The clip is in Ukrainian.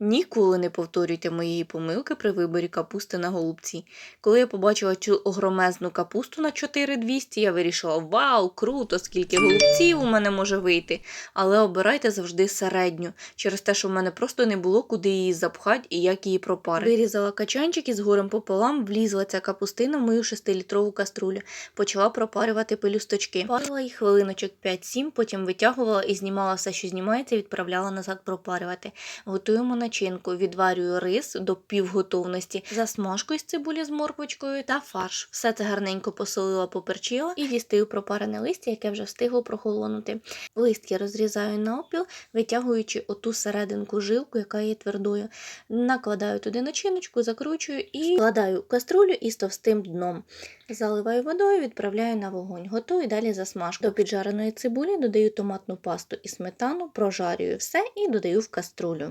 Ніколи не повторюйте моєї помилки при виборі капусти на голубці. Коли я побачила цю огромезну капусту на 4200, я вирішила: вау, круто, скільки голубців у мене може вийти. Але обирайте завжди середню, через те, що в мене просто не було куди її запхати і як її пропарити. Вирізала качанчик і з горем пополам влізла ця капустина в мою 6-літрову каструлю. Почала пропарювати пелюсточки. Парила їх хвилиночок 5-7, потім витягувала і знімала все, що знімається, і відправляла назад пропарювати. Готуємо начинку, відварюю рис до півготовності, засмажку із цибулі з морквочкою та фарш. Все це гарненько посолила, поперчила і дістаю пропарене листя, яке вже встигло прохолонути. Листки розрізаю навпіл, витягуючи оту серединку жилку, яка є твердою. Накладаю туди начиночку, закручую і складаю каструлю із товстим дном. Заливаю водою, відправляю на вогонь. Готую далі засмажку. До піджареної цибулі додаю томатну пасту і сметану, прожарюю все і додаю в каструлю.